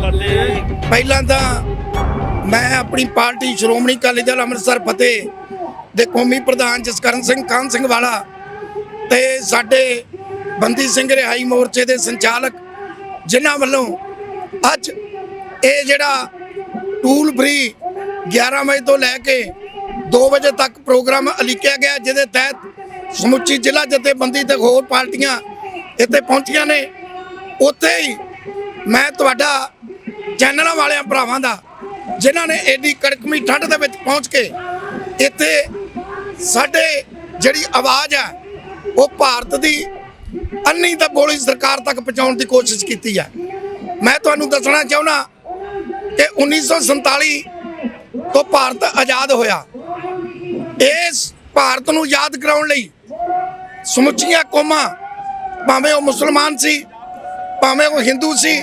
ਪਹਿਲਾਂ ਤਾਂ ਮੈਂ ਆਪਣੀ ਪਾਰਟੀ ਸ਼੍ਰੋਮਣੀ ਅਕਾਲੀ ਦਲ ਅੰਮ੍ਰਿਤਸਰ ਫਤਿਹ ਦੇ ਕੌਮੀ ਪ੍ਰਧਾਨ ਜਸਕਰਨ ਸਿੰਘ ਕਾਨ ਸਿੰਘ ਵਾਲਾ ਤੇ ਸਾਡੇ ਬੰਦੀ ਸਿੰਘ ਰਿਹਾਈ ਮੋਰਚੇ ਦੇ ਸੰਚਾਲਕ ਜਿਨ੍ਹਾਂ ਵੱਲੋਂ ਅੱਜ ਇਹ ਜਿਹੜਾ ਟੂਲ ਫ੍ਰੀ 11 ਵਜੇ ਤੋਂ ਲੈ ਕੇ 2 ਵਜੇ ਤੱਕ ਪ੍ਰੋਗਰਾਮ ਅਲੀਕਿਆ ਗਿਆ, ਜਿਹਦੇ ਤਹਿਤ ਸਮੁੱਚੀ ਜ਼ਿਲ੍ਹਾ ਜਥੇਬੰਦੀ ਤੇ ਹੋਰ ਪਾਰਟੀਆਂ ਇੱਥੇ ਪਹੁੰਚੀਆਂ ਨੇ। ਉੱਥੇ ਹੀ ਮੈਂ ਤੁਹਾਡਾ ਚੈਨਲਾਂ ਵਾਲਿਆਂ ਭਰਾਵਾਂ ਦਾ, ਜਿਨ੍ਹਾਂ ਨੇ ਐਡੀ ਕੜਕਮੀ ਠੰਡ ਦੇ ਵਿੱਚ ਪਹੁੰਚ ਕੇ ਇੱਥੇ ਸਾਡੇ ਜਿਹੜੀ ਆਵਾਜ਼ ਹੈ ਉਹ ਭਾਰਤ ਦੀ ਅੰਨੀ ਤਾਂ ਬੋਲੀ ਸਰਕਾਰ ਤੱਕ ਪਹੁੰਚਾਉਣ ਦੀ ਕੋਸ਼ਿਸ਼ ਕੀਤੀ ਹੈ ਮੈਂ ਤੁਹਾਨੂੰ ਦੱਸਣਾ ਚਾਹੁੰਦਾ ਕਿ 1947 ਤੋਂ ਭਾਰਤ ਆਜ਼ਾਦ ਹੋਇਆ। ਇਸ ਭਾਰਤ ਨੂੰ ਯਾਦ ਕਰਾਉਣ ਲਈ ਸਮੁੱਚੀਆਂ ਕੌਮਾਂ, ਭਾਵੇਂ ਉਹ ਮੁਸਲਮਾਨ ਸੀ, ਭਾਵੇਂ ਉਹ ਹਿੰਦੂ ਸੀ